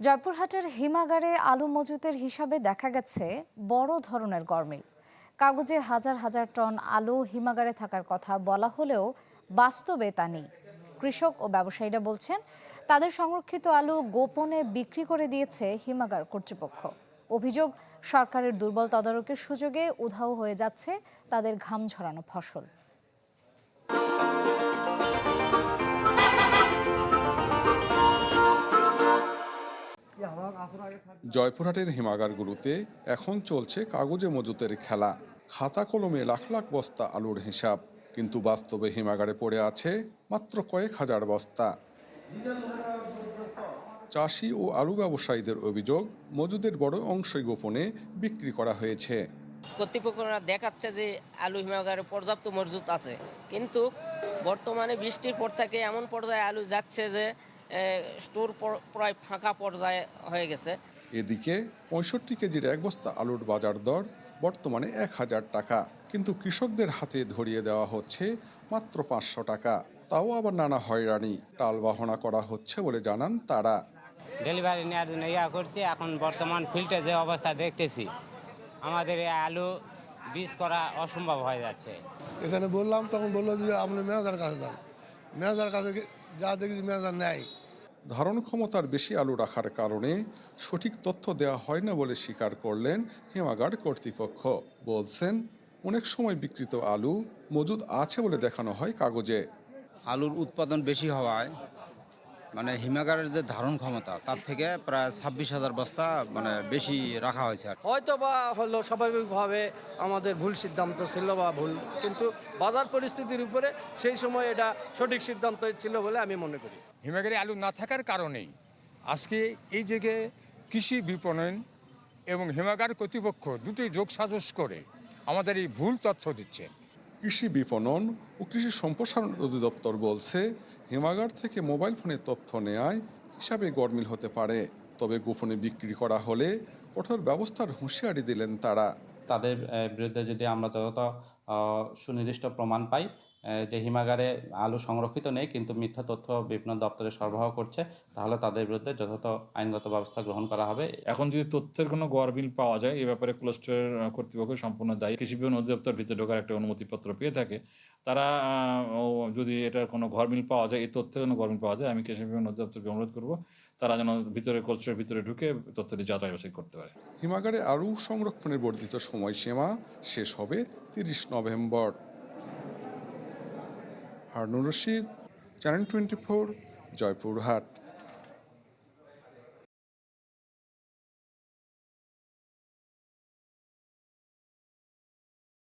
জয়পুরহাটের হিমাগারে আলু মজুতের হিসাবে দেখা গেছে বড় ধরনের গরমিল। কাগজে হাজার হাজার টন আলু হিমাগারে থাকার কথা বলা হলেও বাস্তবে তা নেই। কৃষক ও ব্যবসায়ীরা বলছেন, তাদের সংরক্ষিত আলু গোপনে বিক্রি করে দিয়েছে হিমাগার কর্তৃপক্ষ। অভিযোগ, সরকারের দুর্বল তদারকের সুযোগে উধাও হয়ে যাচ্ছে তাদের ঘাম ঝরানো ফসল। জয়পুরহাটের হিমাগারগুলোতে এখন চলছে কাগজে মজুতের খেলা। খাতা কলমে লাখ লাখ বস্তা আলুর হিসাব। কিন্তু বাস্তবে হিমাগারে পড়ে আছে মাত্র কয়েক হাজার বস্তা। চাষি ও আলু ব্যবসায়ীদের অভিযোগ, মজুদের বড় অংশই গোপনে বিক্রি করা হয়েছে। কর্তৃপক্ষরা দেখাচ্ছে যে আলু হিমাগারে পর্যাপ্ত মজুত আছে। কিন্তু বর্তমানে বৃষ্টির পর থেকে এমন পর্যায়ে আলু যাচ্ছে যে স্টোর প্রায় ফাঁকা পর্যায়ে হয়ে গেছে। এদিকে পঁয়ষট্টি কেজির এক বস্তা আলুর বাজার দর বর্তমানে এক হাজার টাকা। কিন্তু কৃষকদের হাতে ধরিয়ে দেওয়া হচ্ছে মাত্র পাঁচশো টাকা। তাও আবার নানা হয়রানি টাল বাহনা করা হচ্ছে বলে জানান তারা। ডেলিভারি নেওয়ার জন্য ইয়া করছি এখন বর্তমান ফিল্ডে যে অবস্থা দেখতেছি আমাদের এই আলু বীজ করা অসম্ভব হয়ে যাচ্ছে। এখানে বললাম তখন বলল যে আপনি ম্যানেজার কাছে যান। ম্যানেজার কাছে গে- যা দেখি ম্যানেজার নেয় ধারণ ক্ষমতার বেশি আলু রাখার কারণে সঠিক তথ্য দেওয়া হয় না বলে স্বীকার করলেন হিমাগার কর্তৃপক্ষ। বলছেন অনেক সময় বিকৃত আলু মজুদ আছে বলে দেখানো হয় কাগজে। আলুর উৎপাদন বেশি হওয়ায় মানে হিমাগারের যে ধারণ ক্ষমতা তার থেকে প্রায় ছাব্বিশ হাজার বস্তা মানে বেশি রাখা হয়েছে আর হয়তো বা হলো স্বাভাবিকভাবে আমাদের ভুল সিদ্ধান্ত ছিল বা ভুল কিন্তু বাজার পরিস্থিতির উপরে সেই সময় এটা সঠিক সিদ্ধান্ত ছিল বলে আমি মনে করি। হিমাগারে আলু না থাকার কারণেই আজকে এই জায়গায় কৃষি বিপণন এবং হিমাগার কর্তৃপক্ষ দুটোই যোগ সাজস করে আমাদের এই ভুল তথ্য দিচ্ছে। কৃষি বিপণন ও কৃষি সম্প্রসারণ অধিদপ্তর বলছে হিমাগার থেকে মোবাইল ফোনে তথ্য নেয় হিসাবে গরমিল হতে পারে। তবে গোপনে বিক্রি করা হলে কঠোর ব্যবস্থার হুঁশিয়ারি দিলেন তারা। তাদের বিরুদ্ধে যদি আমরা যথাযথ সুনির্দিষ্ট প্রমাণ পাই যে হিমাগারে আলু সংরক্ষিত নেই কিন্তু মিথ্যা তথ্য বিভিন্ন দপ্তরে সরবরাহ করছে তাহলে তাদের বিরুদ্ধে যথাযথ আইনগত ব্যবস্থা গ্রহণ করা হবে। এখন যদি তথ্যের কোনো গড়বিল পাওয়া যায় এ ব্যাপারে ক্লাস্টার কর্তৃপক্ষ সম্পূর্ণ দায়ী। কৃষি বিপণন অধিদপ্তর ভিতরে ঢোকার একটা অনুমতিপত্র পেয়ে থাকে। তারা যদি এটার কোনো ঘরমিল পাওয়া যায়, এই তথ্যের কোনো ঘরমিল পাওয়া যায়, আমি কৃষি বিভিন্ন অধিদপ্তরকে অনুরোধ করব, তারা যেন ভিতরে কোচের ভিতরে ঢুকে তথ্যটি যাচাই বাছাই করতে পারে। হিমাগারে আরও সংরক্ষণের বর্ধিত সময়সীমা শেষ হবে তিরিশ November. Harunur Rashid, Channel twenty four, Joypurhat.